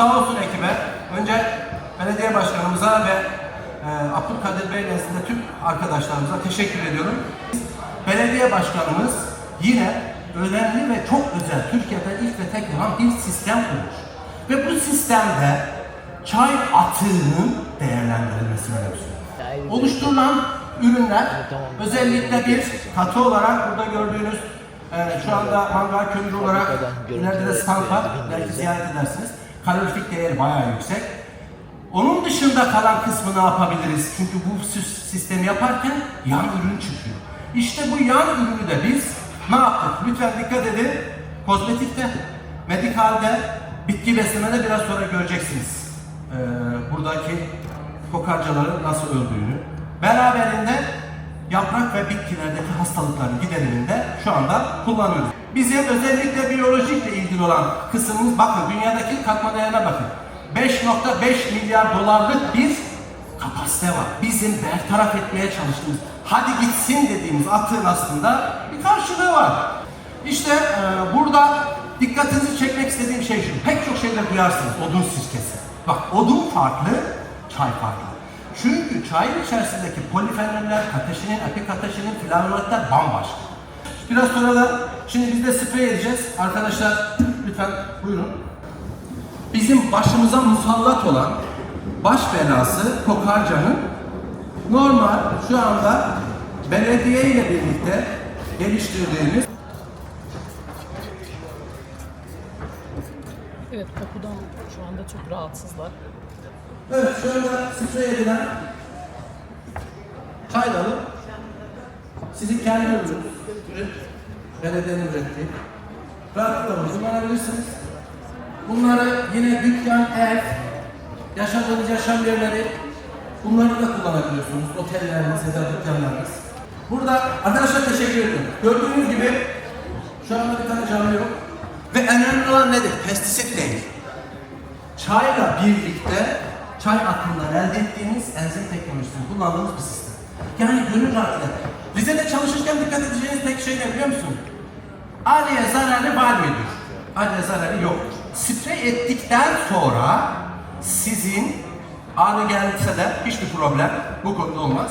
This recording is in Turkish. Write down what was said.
sağ olsun ekibe. Önce belediye başkanımıza ve e, Abdülkadir Bey nezdinde tüm arkadaşlarımıza teşekkür ediyorum. Belediye başkanımız yine önemli ve çok özel, Türkiye'de ilk ve tek olan bir sistem kurmuş. Ve bu sistemde çay atığının değerlendirilmesini önemsiyor. Oluşturulan ürünler özellikle bir katı olarak burada gördüğünüz e, şu anda mangal kömürü olarak ileride de stand var. Belki ziyaret edersiniz. Kalorifik değeri bayağı yüksek. Onun dışında kalan kısmı ne yapabiliriz? Çünkü bu sü- sistemi yaparken yan ürün çıkıyor. İşte bu yan ürünü de biz ne yaptık? Lütfen dikkat edin. Kozmetikte, medikalde, bitki beslemede biraz sonra göreceksiniz. Ee, buradaki kokarcaların nasıl öldüğünü. Beraberinde yaprak ve bitkilerdeki hastalıkların gideriminde şu anda kullanıyoruz. Bizim özellikle biyolojikle ilgili olan kısmımız bakın dünyadaki katma değerine bakın. 5.5 milyar dolarlık bir kapasite var. Bizim bertaraf etmeye çalıştığımız, hadi gitsin dediğimiz atığın aslında bir karşılığı var. İşte e, burada dikkatinizi çekmek istediğim şey şu. Pek çok şeyler duyarsınız. Odun sirkesi. Bak odun farklı, çay farklı. Çünkü çayın içerisindeki polifenoller, kateşinin, epikateşinin, flavonoidler bambaşka. Biraz sonra da şimdi biz de sprey edeceğiz. Arkadaşlar lütfen buyurun. Bizim başımıza musallat olan baş belası kokarcanın normal şu anda belediye ile birlikte geliştirdiğimiz Evet kokudan şu anda çok rahatsızlar. Evet, şu anda sprey edilen çay dalı sizin kendi ürününüz, ürün, belediyenin ürettiği. Rahatlıkla kullanabilirsiniz. Bunları yine dükkan, ev, yaşadığınız yaşam yerleri, bunları da kullanabiliyorsunuz. Otelleriniz ya da dükkanlarınız. Burada arkadaşlar teşekkür ediyorum. Gördüğünüz gibi şu anda bir tane canlı yok. Ve önemli olan nedir? Pestisit değil çayla birlikte çay akımından elde ettiğimiz enzim teknolojisini kullandığımız bir sistem. Yani gönül rahatlığıyla. Rize'de çalışırken dikkat edeceğiniz tek şey ne biliyor musun? Arıya zararı var mıdır? Arıya zararı yoktur. Sprey ettikten sonra sizin arı gelse de hiçbir problem bu konuda olmaz.